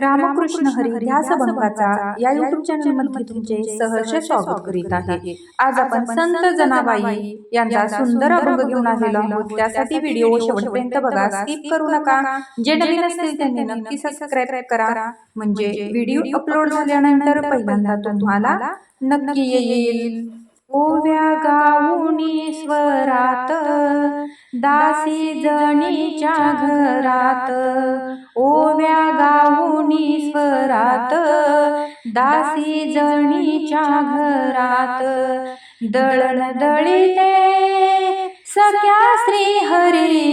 रामकृष्ण हरी ध्यास भंगाचा या युट्यूब चॅनलमध्ये तुमचे सहर्ष स्वागत करीत आहे. आज आपण संत जनाबाई यांचा सुंदर अभंग घेऊन आलेलो आहोत. त्यासाठी व्हिडिओ शेवटपर्यंत बघा. स्किप करू नका. जे नवीन असतील त्यांनी नक्की सबस्क्राईब करा. म्हणजे व्हिडिओ अपलोड झाल्यानंतर पहिल्यांदा तुम्हाला नक्की येईल. ओव्या गाऊनी स्वरात दासी जणीच्या घरात. ओव्या गाऊनी स्वरात दासी जणीच्या घरात. दळण दळीते सख्या श्री हरी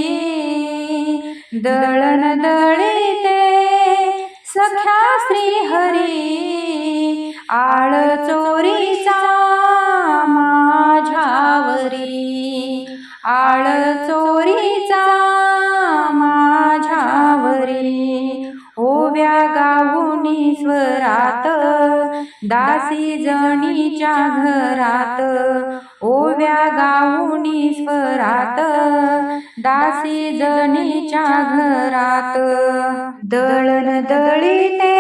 दळण दळीते सख्या श्री हरी आळ चोरीचा स्वरात. दासी जणीच्या घरात. ओव्या गाऊनी स्वरात. दासी जणीच्या घरात. दळण दळीते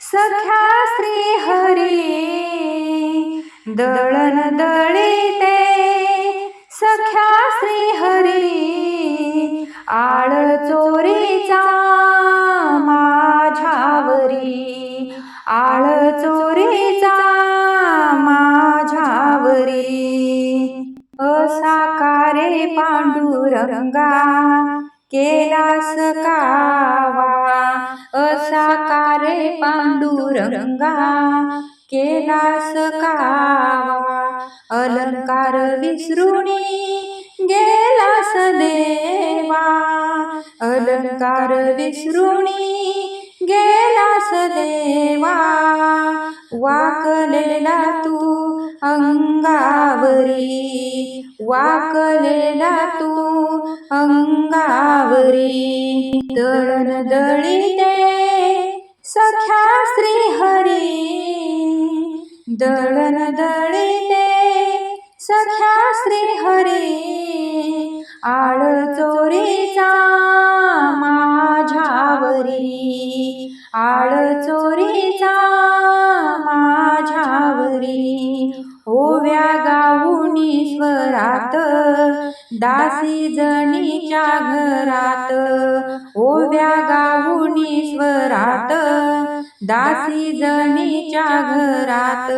सख्या श्री हरी. दळण दळीते सख्या श्री हरी. आळ आळ चोरीचा माझ्यावरी असाकारे पांडुरंगा केलास कावा. असाकारे पांडुरंगा केलास कावा. अलंकार विसरुणी गेलास देवा. अलंकार विसरुणी गेलास देवा. वाकलेला तू अंगावरी. वाकलेला तू अंगावरी. दळण दळीते सख्या श्री हरी दळण दळीते सख्या श्री हरी आळ चोरीचा माझ्यावरी. आळ चोरी करी ओव्या गाऊनी स्वरात दासी जणीच्या घरात ओव्या गाऊनी स्वरात दासी जणीच्या घरात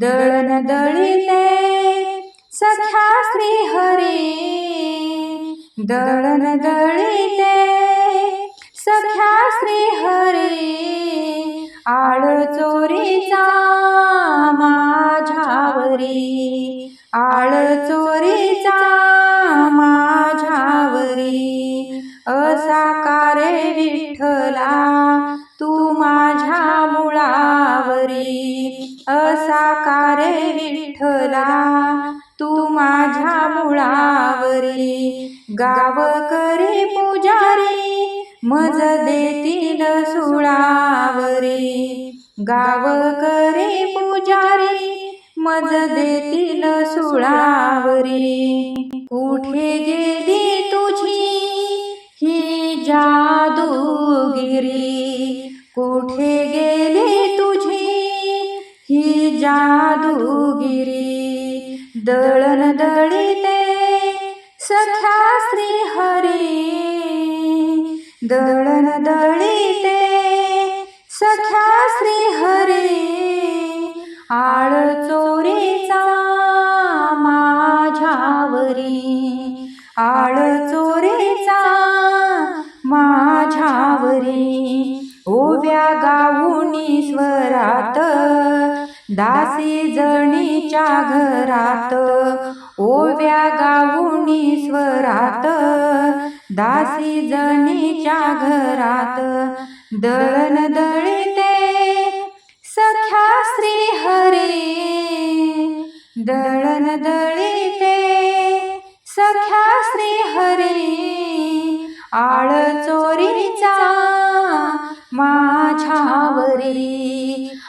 दळण दळीते सख्या श्री हरी दळण दळीते सख्या श्री हरी आळ चोरीचा माझ्यावरी आळ चोरीचा माझ्यावरी. असाकारे विठ्ठला तू माझ्या मुळावरी? असाकारे विठ्ठला तू माझ्या मुळावरी? गाव करी पुजारी मज देतील सुळावरी. गाव करी पुजारी मज देतील सुळावरी. कुठे गेली तुझी ही जादूगिरी? कुठे गेली तुझी ही जादूगिरी? दळण दळीते सख्या श्री हरी दळण दळी आळ चोरीचा माझ्यावरी. आळ चोरीचा माझ्यावरी. ओव्या गाऊनी स्वरात दासी जणीच्या घरात. ओव्या गाऊनी स्वरात दासी जणीच्या घरात. दळण दळीते श्री हरे. दळण दळीते सख्या श्री हरे. आळ चोरीचा माझ्यावरी.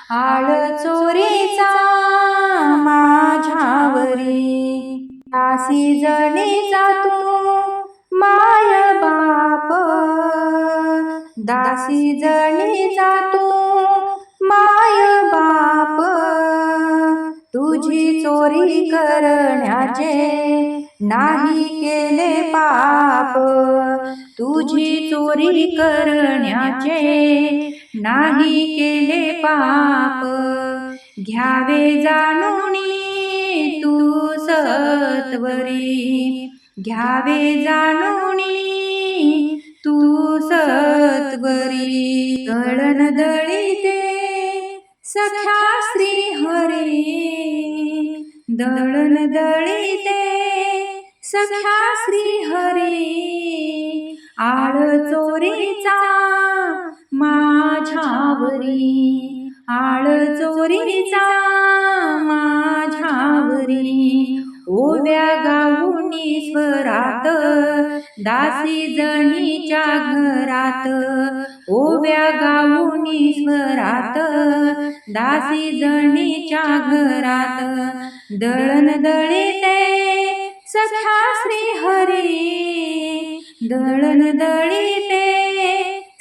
आळ चोरीचा माझ्यावरी. दासी जणीचा तू माय बाप. दासी जणीचा तू चोरी करण्याचे नाही केले पाप. तुझी चोरी करण्याचे नाही केले पाप. घ्यावे जाणून तू सत्वरी. घ्यावे जाणून तू सत्वरी. दळण दळीते सख्या श्री हरी दळण दळीते सख्या श्री हरी आळ चोरीचा माझ्यावरी. आळ चोरीचा मा ईश्वरात दासी जणीच्या घरात ओव्या गाऊन स्वरात दासी जणीच्या घरात दळण दळीते सखा श्री हरी दळण दळीते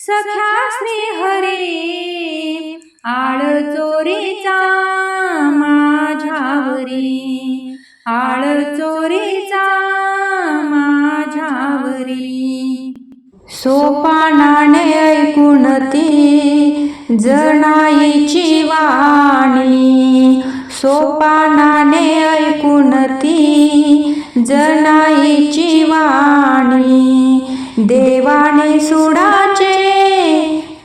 सख्या श्री हरी आळ चोरीचा माझ्यावरी आळ चोरी माझ्यावरी सोपानाने ऐकून ती जनाईची वाणी. सोपानाने ऐकून ती जनाईची वाणी. देवाने सुडाचे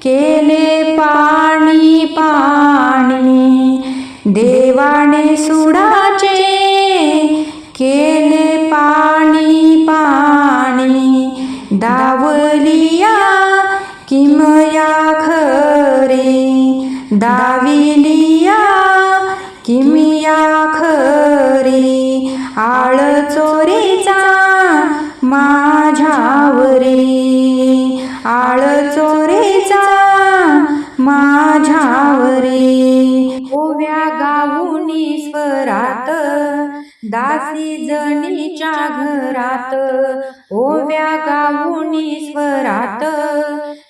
केले पाणी पाणी. दे डावली दासी जणीच्या घरात ओव्या गाऊनी स्वरात.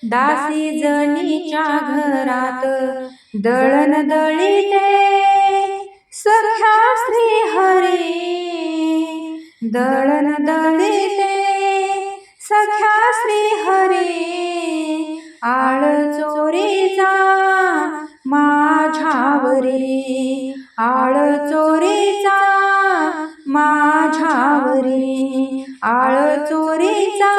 दासी जणीच्या घरात दळण दळीते सख्या श्री हरी. दळण दळीते सख्या श्री हरी. आळ चोरीचा माझ्यावरी आळ चोरी माझ्यावरी आळ चोरीचा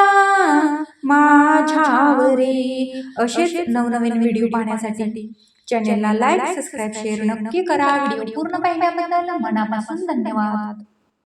माझ्यावरी. असेच नवनवीन व्हिडिओ पाहण्यासाठी चॅनेलला लाईक सबस्क्राईब शेअर नक्की करा. व्हिडिओ पूर्ण पाहिल्याबद्दल मनापासून धन्यवाद.